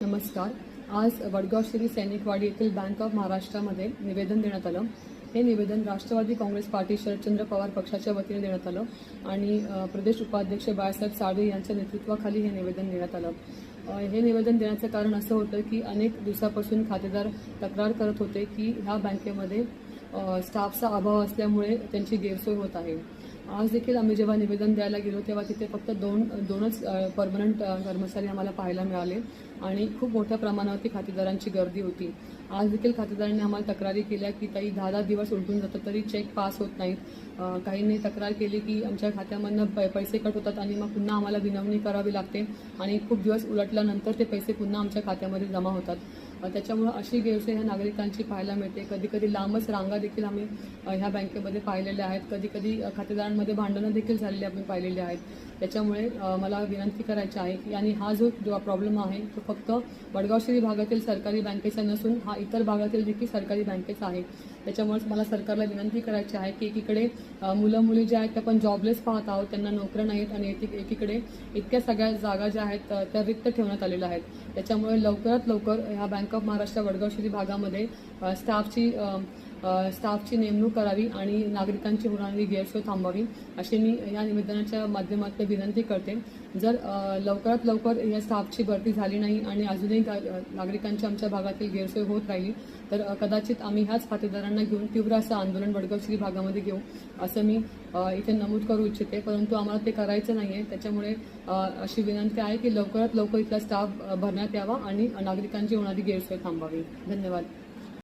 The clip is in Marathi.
नमस्कार. आज वडगाव श्री सैनिकवाडी येथील बँक ऑफ महाराष्ट्रामध्ये निवेदन देण्यात आलं. हे निवेदन राष्ट्रवादी काँग्रेस पार्टी शरदचंद्र पवार पक्षाच्या वतीने देण्यात आलं आणि प्रदेश उपाध्यक्ष बाळासाहेब साळवे यांच्या नेतृत्वाखाली हे निवेदन देण्यात आलं. हे निवेदन देण्याचं कारण असं होतं की अनेक दिवसापासून खातेदार तक्रार करत होते की ह्या बँकेमध्ये स्टाफचा अभाव असल्यामुळे त्यांची गैरसोय होत आहे. आज देखील आम्ही जेव्हा निवेदन द्यायला गेलो तेव्हा तिथे फक्त दोन दोनच परमनंट कर्मचारी आम्हाला पाहायला मिळाले आणि खूप मोठ्या प्रमाणावरती खातेदारांची गर्दी होती. आज देखील खातेदारांनी आम्हाला तक्रारी केल्या की काही दहा दहा दिवस उलटून जातात तरी चेक पास होत नाहीत. काहींनी तक्रार केली की आमच्या खात्यामधनं पै- पैसे कट होतात आणि मग पुन्हा आम्हाला विनवणी करावी लागते आणि खूप दिवस उलटल्यानंतर ते पैसे पुन्हा आमच्या खात्यामध्ये जमा होतात. त्याच्यामुळं अशी गैरसोय ह्या नागरिकांची पाहायला मिळते. कधी कधी लांबच रांगा देखील आम्ही ह्या बँकेमध्ये पाहिलेल्या आहेत. कधी कधी खातेदारांमध्ये भांडणं देखील झालेली आपण पाहिलेली आहेत. त्याच्यामुळे मला विनंती करायची आहे की आणि हा जो जो प्रॉब्लेम आहे तो फक्त वडगाव शहरी भागातील सरकारी बँकेचा नसून हा इतर भागातील देखील सरकारी बँकेचा आहे. त्याच्यामुळे मला सरकारला विनंती करायची आहे की एकीकडे मुलं मुली ज्या आहेत त्या आपण जॉबलेस पाहत आहोत त्यांना नोकऱ्या नाहीत आणि एकी- एकीकडे इतक्या सगळ्या जागा ज्या आहेत त्या रिक्त ठेवण्यात आलेल्या आहेत. त्याच्यामुळे लवकरात लवकर ह्या बँक ऑफ महाराष्ट्र वडगाव शिरी भागामध्ये स्टाफची स्टाफची नेमणूक करावी आणि नागरिकांची होणारी गैरसोय थांबावी अशी मी या निवेदनाच्या माध्यमातून विनंती करते. जर लवकरात लवकर या स्टाफची भरती झाली नाही आणि अजूनही गा- नागरिकांच्या आमच्या भागातील गैरसोय होत राहिली तर कदाचित आम्ही ह्याच खातेदारांना घेऊन तीव्र असं आंदोलन वडगाव श्री भागामध्ये घेऊ असं मी इथे नमूद करू इच्छिते. परंतु आम्हाला ते करायचं नाही आहे त्याच्यामुळे अशी विनंती आहे की लवकरात लवकर इथला स्टाफ भरण्यात यावा आणि नागरिकांची होणारी गैरसोय थांबावी धन्यवाद.